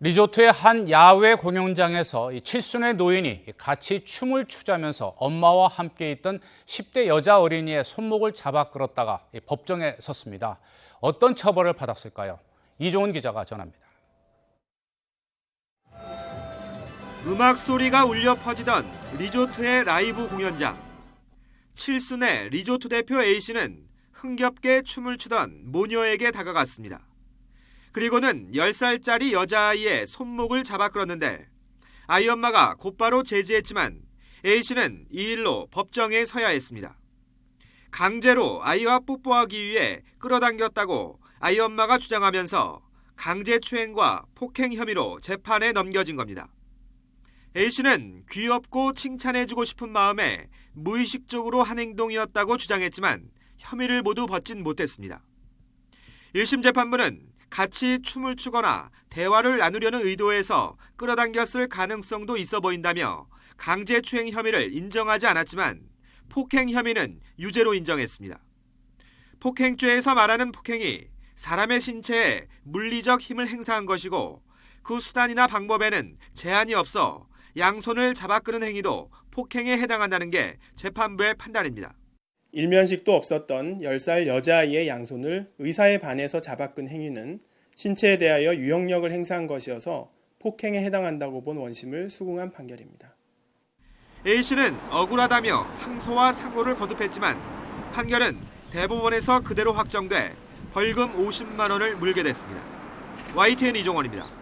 리조트의 한 야외 공연장에서 이 칠순의 노인이 같이 춤을 추자면서 엄마와 함께 있던 10대 여자 어린이의 손목을 잡아 끌었다가 이 법정에 섰습니다. 어떤 처벌을 받았을까요? 이종훈 기자가 전합니다. 음악 소리가 울려 퍼지던 리조트의 라이브 공연장. 칠순의 리조트 대표 A씨는 흥겹게 춤을 추던 모녀에게 다가갔습니다. 그리고는 10살짜리 여자아이의 손목을 잡아 끌었는데 아이 엄마가 곧바로 제지했지만 A씨는 이 일로 법정에 서야 했습니다. 강제로 아이와 뽀뽀하기 위해 끌어당겼다고 아이 엄마가 주장하면서 강제추행과 폭행 혐의로 재판에 넘겨진 겁니다. A씨는 귀엽고 칭찬해주고 싶은 마음에 무의식적으로 한 행동이었다고 주장했지만 혐의를 모두 벗진 못했습니다. 1심 재판부는 같이 춤을 추거나 대화를 나누려는 의도에서 끌어당겼을 가능성도 있어 보인다며 강제추행 혐의를 인정하지 않았지만 폭행 혐의는 유죄로 인정했습니다. 폭행죄에서 말하는 폭행이 사람의 신체에 물리적 힘을 행사한 것이고 그 수단이나 방법에는 제한이 없어 양손을 잡아 끄는 행위도 폭행에 해당한다는 게 재판부의 판단입니다. 일면식도 없었던 10살 여자아이의 양손을 의사에 반해서 잡아끈 행위는 신체에 대하여 유형력을 행사한 것이어서 폭행에 해당한다고 본 원심을 수긍한 판결입니다. A씨는 억울하다며 항소와 상고를 거듭했지만 판결은 대법원에서 그대로 확정돼 벌금 50만 원을 물게 됐습니다. YTN 이종원입니다.